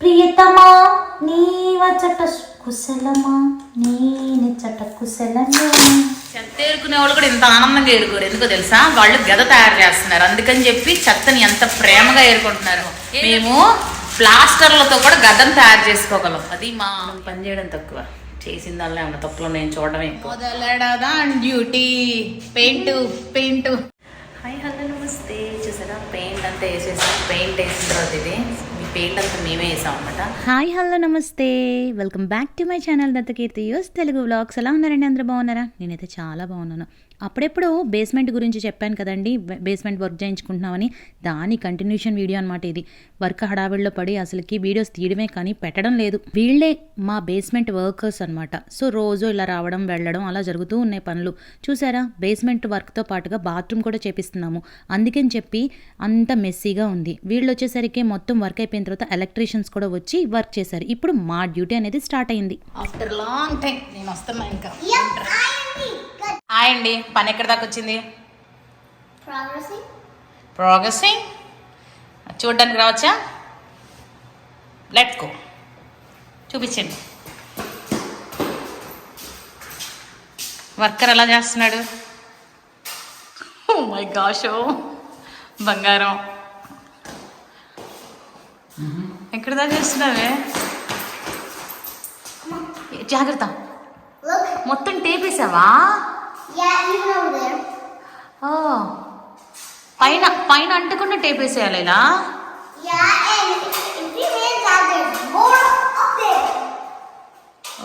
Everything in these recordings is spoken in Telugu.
ప్రియతమా నీవచట కుశలమా? నేనిచట కుశలమే. చెత్త ఏరుకునే వాళ్ళు కూడా ఇంత ఆనందంగా ఏరుకోరు ఎందుకో తెలుసా? వాళ్ళు గద తయారు చేస్తున్నారు. అందుకని చెప్పి చెత్తని ఎంత ప్రేమగా ఏరుకుంటున్నారు. మేము ప్లాస్టర్లతో కూడా గదం తయారు చేసుకోగలం. అది మా పని చేయడం తక్కువ. చేసిందల్లా ఏమన్నా తప్పులు నేను చూడడం ఎక్కువ. Duty. Paint paint. Hi hello నమస్తే. చూసారా? పెయింట్ అంతా వేసేసాం. పెయింట్ వేసిన తర్వాత ఇది. పెయింట్ అంతా మేమే వేసాం అనమాట హాయ్ హలో నమస్తే. Welcome back to my channel Dattakeerthi US Telugu vlogs. ఎలా ఉన్నారండి? అందరూ బాగున్నారా? నేనైతే చాలా బాగున్నాను. అప్పుడెప్పుడు బేస్మెంట్ గురించి చెప్పాను కదండి బేస్మెంట్ వర్క్ చేయించుకుంటున్నామని. దాని కంటిన్యూషన్ వీడియో అనమాట ఇది. వర్క్ హడావిడిలో పడి అసలుకి వీడియోస్ తీయడమే కానీ పెట్టడం లేదు. వీళ్ళే మా బేస్మెంట్ వర్కర్స్ అనమాట సో రోజు ఇలా రావడం వెళ్ళడం అలా జరుగుతూ ఉన్నాయి పనులు. చూసారా? బేస్మెంట్ వర్క్తో పాటుగా బాత్రూమ్ కూడా చేపిస్తున్నాము. అందుకని చెప్పి అంత మెస్సీగా ఉంది. వీళ్ళు వచ్చేసరికి మొత్తం వర్క్ అయిపోయిన తర్వాత ఎలక్ట్రీషియన్స్ కూడా వచ్చి వర్క్ చేశారు. ఇప్పుడు మా డ్యూటీ అనేది స్టార్ట్ అయింది. ఆఫ్టర్ లాంగ్ టైం నేను వస్తున్నా ఇంకా. హాయ్ అండి. పని ఎక్కడి దాకా వచ్చింది? ప్రోగ్రెసింగ్ చూడడానికి రావచ్చా? లెట్స్ గో చూపించండి. వర్కర్ ఎలా చేస్తున్నాడు? మై గాష్ బంగారం. ఎక్కడ దాకా చేస్తున్నావే? జాగ్రత్త. మొత్తం టేప్ ఓ. పైన పైన అంటకుండా టేప్ వేసేయాలి ఇలా.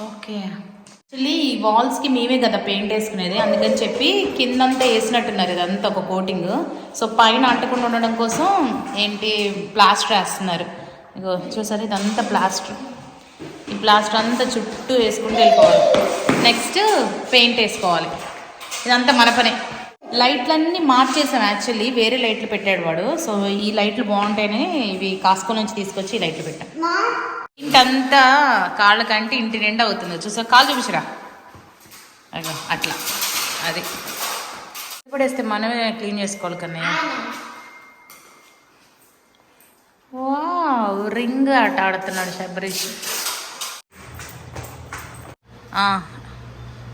ఓకే. యాక్చువల్లీ ఈ వాల్స్కి మేమే కదా పెయింట్ వేసుకునేది అందుకని చెప్పి కిందంతా వేసినట్టున్నారు ఇదంతా ఒక కోటింగ్. సో పైన అంటకుండా ఉండడం కోసం ఏంటి ప్లాస్టర్ వేస్తున్నారు. ఇగో చూసారు ఇదంతా ప్లాస్టర్. ఈ ప్లాస్టర్ అంతా చుట్టూ వేసుకుంటూ వెళ్ళిపోవాలి. నెక్స్ట్ పెయింట్ వేసుకోవాలి. ఇదంతా మన పనే. లైట్లన్నీ మార్చేసాం యాక్చువల్లీ వేరే లైట్లు పెట్టాడు వాడు. సో ఈ లైట్లు బాగుంటాయని ఇవి కాస్కో నుంచి తీసుకొచ్చి ఈ లైట్లు పెట్టాం. ఇంటంతా కాళ్ళకంటే ఇంటి నిండా అవుతుంది. చూసా కాళ్ళు చూపించరా? అట్లా. అది. ఇప్పుడు వేస్తే మనమే క్లీన్ చేసుకోవాలి కన్నయ్య. వా రింగ్ ఆట ఆడుతున్నాడు శబరీష్.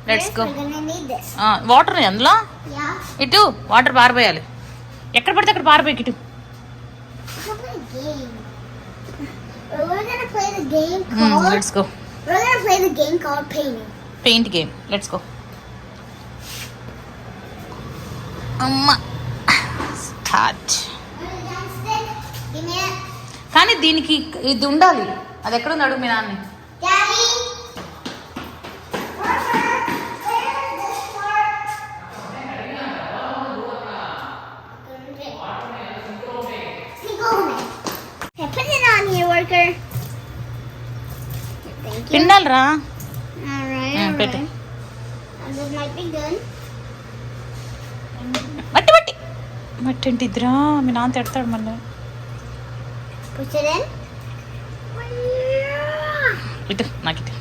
లెట్స్ గో వాటర్ అందులో? ఇటు వాటర్ పారిపోయాలి. ఎక్కడ పడితే అక్కడ పారిపోయి ఇటు. Let's go paint game let's go అమ్మ. స్టార్ట్ కానీ దీనికి ఇది ఉండాలి. అది ఎక్కడ ఉంది? అడుగు మీ నాన్నే పెట్టరా మట్టి మట్టి. మట్టి అంటే ఇద్దరా మీ నాన్న తిడతాడు మళ్ళీ. నాకు ఇది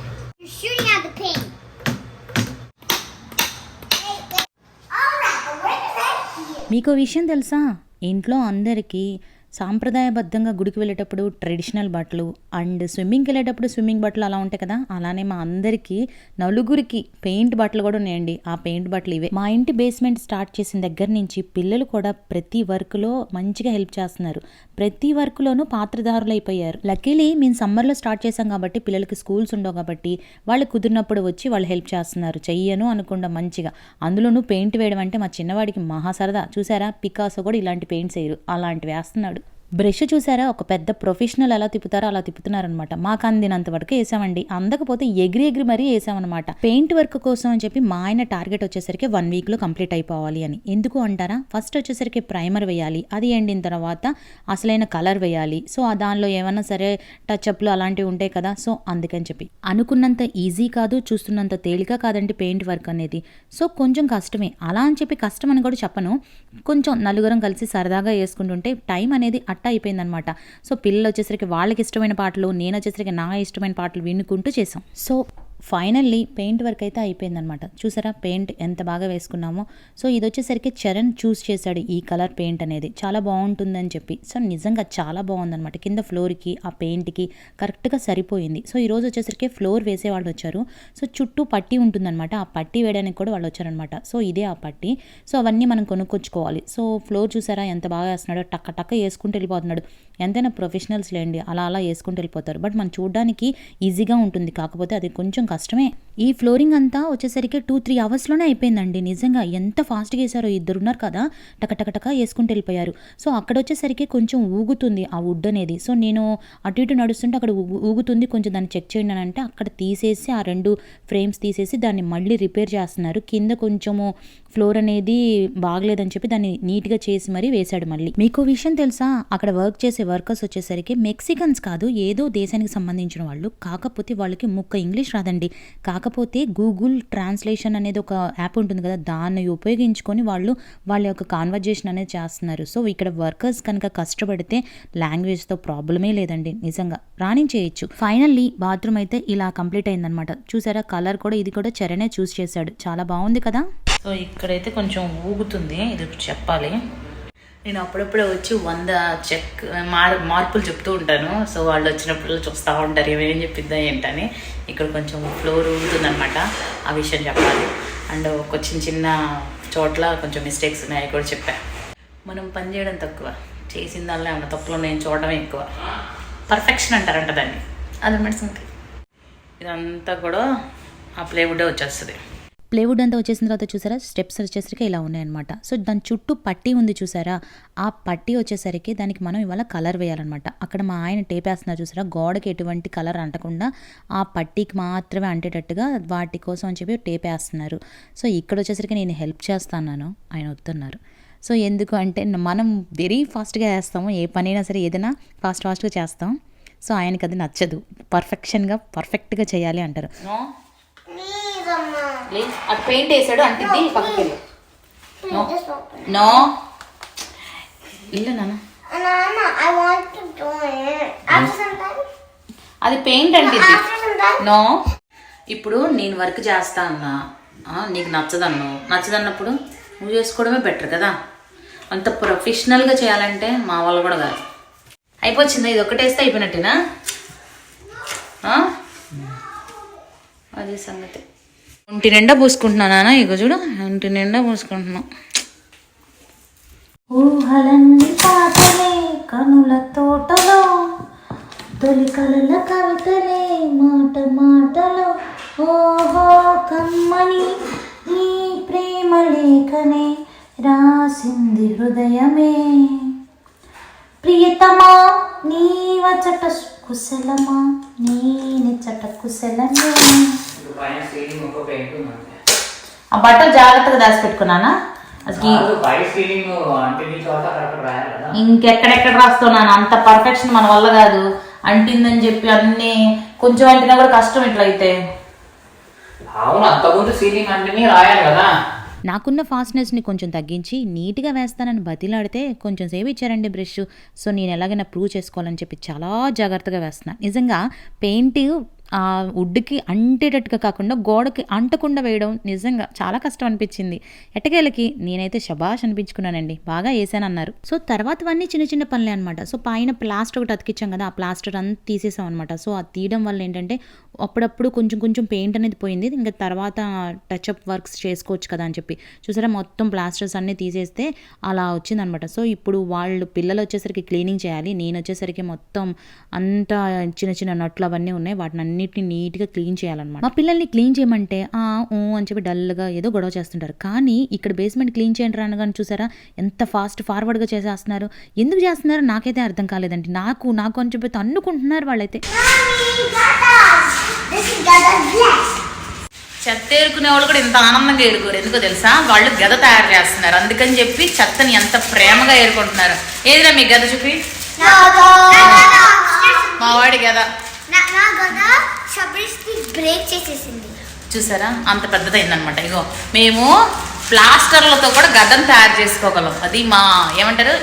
మీకు విషయం తెలుసా? ఇంట్లో అందరికీ సాంప్రదాయబద్ధంగా గుడికి వెళ్ళేటప్పుడు ట్రెడిషనల్ బట్టలు అండ్ స్విమ్మింగ్కి వెళ్ళేటప్పుడు స్విమ్మింగ్ బట్టలు అలా ఉంటాయి కదా అలానే మా అందరికీ నలుగురికి పెయింట్ బట్టలు కూడా ఉన్నాయండి. ఆ పెయింట్ బట్టలు ఇవే. మా ఇంటి బేస్మెంట్ స్టార్ట్ చేసిన దగ్గర నుంచి పిల్లలు కూడా ప్రతి వర్క్లో మంచిగా హెల్ప్ చేస్తున్నారు. ప్రతి వర్క్లోనూ పాత్రధారులు అయిపోయారు. లక్కీలీ మేము సమ్మర్లో స్టార్ట్ చేసాం కాబట్టి పిల్లలకి స్కూల్స్ ఉండవు కాబట్టి వాళ్ళు కుదిరినప్పుడు వచ్చి వాళ్ళు హెల్ప్ చేస్తున్నారు. చెయ్యను అనుకుండా మంచిగా. అందులోనూ పెయింట్ వేయడం అంటే మా చిన్నవాడికి మహా సరదా చూసారా? పికాసో కూడా ఇలాంటి పెయింట్స్ వేయరు. అలాంటివి వేస్తున్నాడు బ్రష్ చూసారా? ఒక పెద్ద ప్రొఫెషనల్ ఎలా తిప్పుతారో అలా తిప్పుతున్నారనమాట మాకు అందినంత వరకు వేసామండి. అందకపోతే ఎగిరి ఎగిరి మరీ వేసామన్నమాట. పెయింట్ వర్క్ కోసం అని చెప్పి మా ఆయన టార్గెట్ వచ్చేసరికి వన్ వీక్లో కంప్లీట్ అయిపోవాలి అని. ఎందుకు అంటారా? ఫస్ట్ వచ్చేసరికి ప్రైమర్ వేయాలి. అది ఎండిన తర్వాత అసలైన కలర్ వేయాలి. సో ఆ దానిలో ఏమన్నా సరే టచ్ అప్లు అలాంటివి ఉంటాయి కదా? సో అందుకని చెప్పి. అనుకున్నంత ఈజీ కాదు చూస్తున్నంత తేలిక కాదండి పెయింట్ వర్క్ అనేది. సో కొంచెం కష్టమే. అలా అని చెప్పి కష్టం అని కూడా చెప్పను. కొంచెం నలుగురం కలిసి సరదాగా వేసుకుంటుంటే టైం అనేది అట్ట అయిపోయిందనమాట. సో పిల్లలు వచ్చేసరికి వాళ్ళకి ఇష్టమైన పాటలు నేను వచ్చేసరికి నా ఇష్టమైన పాటలు వినుకుంటూ చేసాం. సో ఫైనల్లీ పెయింట్ వర్క్ అయితే అయిపోయిందనమాట చూసారా? పెయింట్ ఎంత బాగా వేసుకున్నామో. సో ఇది వచ్చేసరికి చరణ్ చూస్ చేశాడు ఈ కలర్ పెయింట్ అనేది. చాలా బాగుంటుందని చెప్పి. సో నిజంగా చాలా బాగుందనమాట కింద ఫ్లోర్కి ఆ పెయింట్కి కరెక్ట్గా సరిపోయింది. సో ఈరోజు వచ్చేసరికి ఫ్లోర్ వేసే వాళ్ళు వచ్చారు. సో చుట్టూ పట్టి ఉంటుందన్నమాట. ఆ పట్టి వేయడానికి కూడా వాళ్ళు వచ్చారనమాట సో ఇదే ఆ పట్టి. సో అవన్నీ మనం కొనుక్కొచ్చుకోవాలి. సో ఫ్లోర్ చూసారా? ఎంత బాగా వేస్తున్నాడో. టక్క టక్క వేసుకుంటూ వెళ్ళిపోతున్నాడు. ఎంతైనా ప్రొఫెషనల్స్ లేండి. అలా అలా వేసుకుంటూ వెళ్ళిపోతారు. బట్ మనం చూడడానికి ఈజీగా ఉంటుంది. కాకపోతే అది కొంచెం కష్టమే ఈ ఫ్లోరింగ్ అంతా వచ్చేసరికి టూ త్రీ అవర్స్లోనే అయిపోయిందండి. నిజంగా ఎంత ఫాస్ట్గా వేసారో ఇద్దరు ఉన్నారు కదా టకటకటక వేసుకుంటూ వెళ్ళిపోయారు. సో అక్కడ వచ్చేసరికి కొంచెం ఊగుతుంది ఆ వుడ్ అనేది. సో నేను అటు ఇటు నడుస్తుంటే అక్కడ ఊగు- ఊగుతుంది. కొంచెం దాన్ని చెక్ చేయండి అని అంటే అక్కడ తీసేసి ఆ రెండు ఫ్రేమ్స్ తీసేసి దాన్ని మళ్ళీ రిపేర్ చేస్తున్నారు. కింద కొంచెము ఫ్లోర్ అనేది బాగలేదని చెప్పి దాన్ని నీట్గా చేసి మరీ వేశాడు మళ్ళీ. మీకు విషయం తెలుసా? అక్కడ వర్క్ చేసే వర్కర్స్ వచ్చేసరికి మెక్సికన్స్ కాదు ఏదో దేశానికి సంబంధించిన వాళ్ళు. కాకపోతే వాళ్ళకి ముక్క ఇంగ్లీష్ రాదండి. కాకపోతే గూగుల్ ట్రాన్స్లేషన్ అనేది ఒక యాప్ ఉంటుంది కదా దాన్ని ఉపయోగించుకొని వాళ్ళు వాళ్ళ యొక్క కాన్వర్జేషన్ అనేది చేస్తున్నారు. సో ఇక్కడ వర్కర్స్ కనుక కష్టపడితే లాంగ్వేజ్తో ప్రాబ్లమే లేదండి నిజంగా. రాణించేయచ్చు. ఫైనల్లీ బాత్రూమ్ అయితే ఇలా కంప్లీట్ అయిందనమాట చూసారా కలర్ కూడా ఇది కూడా చరణే చూస్ చేశాడు. చాలా బాగుంది కదా? సో ఇక్కడైతే కొంచెం ఊగుతుంది ఇది చెప్పాలి. నేను అప్పుడప్పుడు వచ్చి వంద చెక్ మార్ మార్పులు చెప్తూ ఉంటాను. సో వాళ్ళు వచ్చినప్పుడు చూస్తూ ఉంటారు ఏమేం చెప్పిద్దా ఏంటని. ఇక్కడ కొంచెం ఫ్లోర్ ఊగుతుందనమాట ఆ విషయం చెప్పాలి. అండ్ ఒక చిన్న చిన్న చోట్ల కొంచెం మిస్టేక్స్ ఉన్నాయి కూడా చెప్పా. మనం పని చేయడం తక్కువ. చేసిన దానిలో ఏమన్నా తప్పులు ఉన్నాయని చూడడం ఎక్కువ. పర్ఫెక్షన్ అంటారంట దాన్ని. అది మెడిసిన్కి ఇదంతా కూడా ఆ ప్లేవుడే వచ్చేస్తుంది. ప్లేవుడ్ అంతా వచ్చేసిన తర్వాత చూసారా? స్టెప్స్ వచ్చేసరికి ఇలా ఉన్నాయన్నమాట. సో దాని చుట్టూ పట్టి ఉంది చూసారా? ఆ పట్టి వచ్చేసరికి దానికి మనం ఇవాళ కలర్ వేయాలన్నమాట. అక్కడ మా ఆయన టేప్ వేస్తున్నారు చూసారా? గోడకి ఎటువంటి కలర్ అంటకుండా ఆ పట్టీకి మాత్రమే అంటేటట్టుగా వాటి కోసం అని చెప్పి టేప్ వేస్తున్నారు. సో ఇక్కడ వచ్చేసరికి నేను హెల్ప్ చేస్తాను ఆయన వస్తున్నారు సో ఎందుకు అంటే మనం వెరీ ఫాస్ట్గా వేస్తాము. ఏ పనైనా సరే ఏదైనా ఫాస్ట్ ఫాస్ట్గా చేస్తాం. సో ఆయనకి అది నచ్చదు. పర్ఫెక్షన్గా పర్ఫెక్ట్గా చేయాలి అంటారు. ప్లీజ్. అటు పెయింట్ వేసాడు అంటిద్ది పక్కకి. నో ఇల్లు నాన్న? అది పెయింట్ అంటిద్ది? నో ఇప్పుడు నేను వర్క్ చేస్తా అన్నా. నీకు నచ్చదన్ను. నచ్చదన్నప్పుడు నువ్వు చేసుకోవడమే బెటర్ కదా. అంత ప్రొఫెషనల్గా చేయాలంటే మా వాళ్ళు కూడా కాదు. అయిపోయిందా ఇది ఒకటేస్తే అయిపోయినట్టేనా? ఆ? అది సంగతి. ఒంటి నిండా పూసుకుంటున్నానా ఇగో చూడు ఒంటి నిండా పూసుకుంటున్నాం. ఊహలన్నీ పాటలే కనుల తోటలో తొలి కలల కవితలే మాట మాటలో. ఓహో కమ్మని నీ ప్రేమ లేఖనే రాసింది హృదయమే. ప్రియతమా నీ వచట కుశలమా నీ కుశలమే. ఆ బట్టలు జాగ్రత్తగా దాచిపెట్టుకున్నానా? నీ ఇంకెక్కడెక్కడ రాస్తున్నాను అంత పర్ఫెక్షన్ మన వల్ల కాదు. అంటిందని చెప్పి అన్ని కొంచెం అంటినా కూడా కష్టం ఇట్లయితే. అవును అంతకుముందు సీలింగ్ అంటే రాయాలి కదా. నాకున్న ఫాస్ట్నెస్ని కొంచెం తగ్గించి నీట్గా వేస్తానని బతిలాడితే కొంచెం సేపు ఇచ్చారండి బ్రష్. సో నేను ఎలాగైనా ప్రూవ్ చేసుకోవాలని చెప్పి చాలా జాగ్రత్తగా వేస్తున్నా. నిజంగా పెయింట్ ఆ వుడ్కి అంటేటట్టుగా కాకుండా గోడకి అంటకుండా వేయడం నిజంగా చాలా కష్టం అనిపించింది. ఎట్టకేళ్ళకి నేనైతే శబాష్ అనిపించుకున్నానండి. బాగా వేసాను అన్నారు సో తర్వాతవన్నీ చిన్న చిన్న పనులే అనమాట సో పైన ప్లాస్టర్ ఒకటి అతికిచ్చాం కదా ఆ ప్లాస్టర్ అంతా తీసేసాం అనమాట సో అది తీయడం వల్ల ఏంటంటే అప్పుడప్పుడు కొంచెం కొంచెం పెయింట్ అనేది పోయింది. ఇంకా తర్వాత టచ్అప్ వర్క్స్ చేసుకోవచ్చు కదా అని చెప్పి. చూసారా మొత్తం ప్లాస్టర్స్ అన్నీ తీసేస్తే అలా వచ్చిందనమాట సో ఇప్పుడు వాళ్ళు పిల్లలు వచ్చేసరికి క్లీనింగ్ చేయాలి నేను వచ్చేసరికి మొత్తం అంతా చిన్న చిన్న నట్లు అవన్నీ ఉన్నాయి. వాటిని అన్నిటిని నీట్గా క్లీన్ చేయాలన్నమాట. మా పిల్లల్ని క్లీన్ చేయమంటే ఆ ఊ అని చెప్పి డల్గా ఏదో గొడవ చేస్తుంటారు. కానీ ఇక్కడ బేస్మెంట్ క్లీన్ చేయండి అనగానే చూసారా? ఎంత ఫాస్ట్ ఫార్వర్డ్గా చేసేస్తున్నారు. ఎందుకు చేస్తున్నారు నాకైతే అర్థం కాలేదండి. నాకు నాకు అని చెప్పి తన్నుకుంటున్నారు వాళ్ళైతే. చెత్త ఏరుకునే వాళ్ళు కూడా ఇంత ఆనందంగా ఏరుకోరు. ఎందుకో తెలుసా? వాళ్ళు గద తయారు చేస్తున్నారు. అందుకని చెప్పి చెత్తని ఎంత ప్రేమగా ఏరుకుంటున్నారు. ఏదిరా మీ గద చూపి? మా వాడి గద. నా నా గద షబరిస్కి బ్రేక్ చేసేసింది. చూసారా? అంత పెద్దదైందనమాట ఇగో మేము ప్లాస్టర్లతో కూడా గద్దం తయారు చేసుకోగలం. అది మా ఏమంటారు?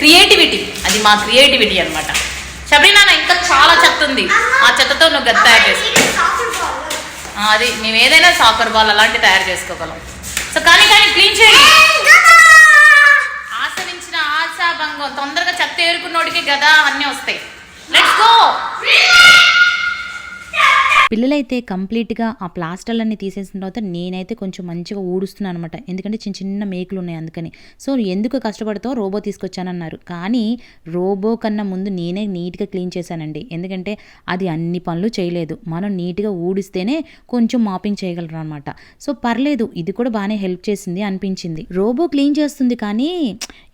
క్రియేటివిటీ అది మా క్రియేటివిటీ అనమాట శబరినాన్న ఇంకా చాలా చెత్త ఉంది. ఆ చెత్తతో నువ్వు గద్ద తయారు చేసుకో. అది మేము ఏదైనా సాకర్ బాల్ అలాంటి తయారు చేసుకోగలం. సో కానీ కానీ క్లీన్ చేయండి. ఆశవించిన ఆశాభంగం తొందరగా చెత్త ఏరుకున్నోడికి గదా అన్నీ వస్తాయి లెట్స్ గో పిల్లలైతే కంప్లీట్గా ఆ ప్లాస్టర్లన్నీ తీసేసిన తర్వాత నేనైతే కొంచెం మంచిగా ఊడుస్తున్నాను అనమాట ఎందుకంటే చిన్న చిన్న మేకులు ఉన్నాయి అందుకని. సో ఎందుకు కష్టపడతావు రోబో తీసుకొచ్చానన్నారు. కానీ రోబో కన్నా ముందు నేనే నీట్గా క్లీన్ చేశానండి. ఎందుకంటే అది అన్ని పనులు చేయలేదు. మనం నీట్గా ఊడిస్తేనే కొంచెం మాపింగ్ చేయగలరు అనమాట సో పర్లేదు ఇది కూడా బాగానే హెల్ప్ చేసింది అనిపించింది. రోబో క్లీన్ చేస్తుంది కానీ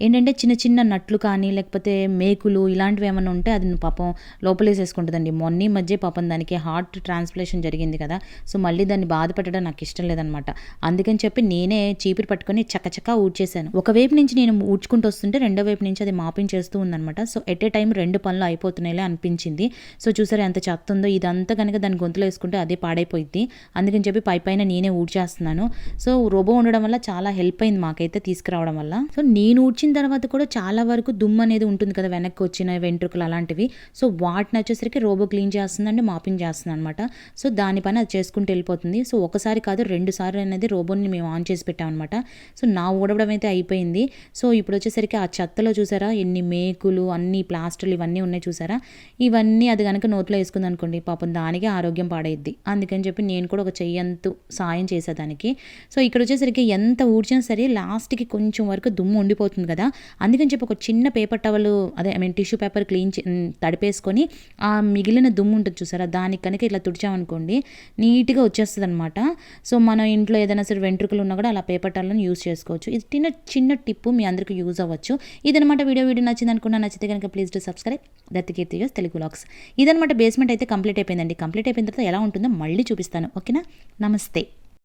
ఏంటంటే చిన్న చిన్న నట్లు కానీ లేకపోతే మేకులు ఇలాంటివి ఏమైనా ఉంటే అది పాపం లోపలేసేసుకుంటుందండి. మొన్న మధ్య పాపం దానికి హార్ట్ ట్రాన్స్ ట్రాన్స్ప్లేషన్ జరిగింది కదా సో మళ్ళీ దాన్ని బాధపెట్టడం నాకు ఇష్టం లేదనమాట. అందుకని చెప్పి నేనే చీపిరి పట్టుకొని చక్కచక్క ఊడ్చేశాను. ఒకవైపు నుంచి నేను ఊడ్చుకుంటూ వస్తుంటే రెండో వైపు నుంచి అది మాపింగ్ చేస్తూ ఉందనమాట. సో ఎట్ ఏ టైం రెండు పనులు అయిపోతున్నాయిలే అనిపించింది. సో చూసారా ఎంత చెత్త ఉందో ఇదంతా కనుక దాని గొంతులో వేసుకుంటే అదే పాడైపోయింది అందుకని చెప్పి పై పైన నేనే ఊడ్చేస్తున్నాను. సో రోబో ఉండడం వల్ల చాలా హెల్ప్ అయింది మాకైతే తీసుకురావడం వల్ల. సో నేను ఊడ్చిన తర్వాత కూడా చాలా వరకు దుమ్ము అనేది ఉంటుంది కదా వెనక్కి వచ్చిన వెంట్రుకలు అలాంటివి. సో వాటిని వచ్చేసరికి రోబో క్లీన్ చేస్తుందండి మాపింగ్ చేస్తుంది అనమాట సో దాని పని అది చేసుకుంటూ వెళ్ళిపోతుంది. సో ఒకసారి కాదు రెండు సార్లు అనేది రోబోని మేము ఆన్ చేసి పెట్టామన్నమాట సో నా ఊడవడం అయితే అయిపోయింది. సో ఇప్పుడు వచ్చేసరికి ఆ చెత్తలో చూసారా ఎన్ని మేకులు అన్ని ప్లాస్టర్లు ఇవన్నీ ఉన్నాయి చూసారా? ఇవన్నీ అది కనుక నోట్లో వేసుకుంది అనుకోండి పాపం దానికే ఆరోగ్యం పాడైద్ది. అందుకని చెప్పి నేను కూడా ఒక చెయ్యంతు సాయం చేసేదానికి. సో ఇక్కడ వచ్చేసరికి ఎంత ఊడ్చినా సరే లాస్ట్కి కొంచెం వరకు దుమ్ము ఉండిపోతుంది కదా. అందుకని చెప్పి ఒక చిన్న పేపర్ టవల్ అదే I mean tissue paper clean తడిపేసుకొని ఆ మిగిలిన దుమ్ము ఉంటుంది చూసారా? దానికి కనుక ఇట్లా అనుకోండి నీట్గా వచ్చేస్తుంది అనమాట సో మన ఇంట్లో ఏదైనా సరే వెంట్రుకలు ఉన్నా కూడా అలా పేపర్ టవల్ని యూస్ చేసుకోవచ్చు. ఇది చిన్న చిన్న టిప్పు మీ అందరికీ యూజ్ అవ్వచ్చు. ఇదనమాట వీడియో. వీడియో నచ్చింది అనుకున్నా నచ్చితే కనుక please to subscribe. Dattikeerthi US Telugu lakhs ఇదనమాట బేస్మెంట్ అయితే కంప్లీట్ అయిపోయిందండి. కంప్లీట్ అయిపోయిన తర్వాత ఎలా ఉంటుందో మళ్ళీ చూపిస్తాను. ఓకేనా? నమస్తే.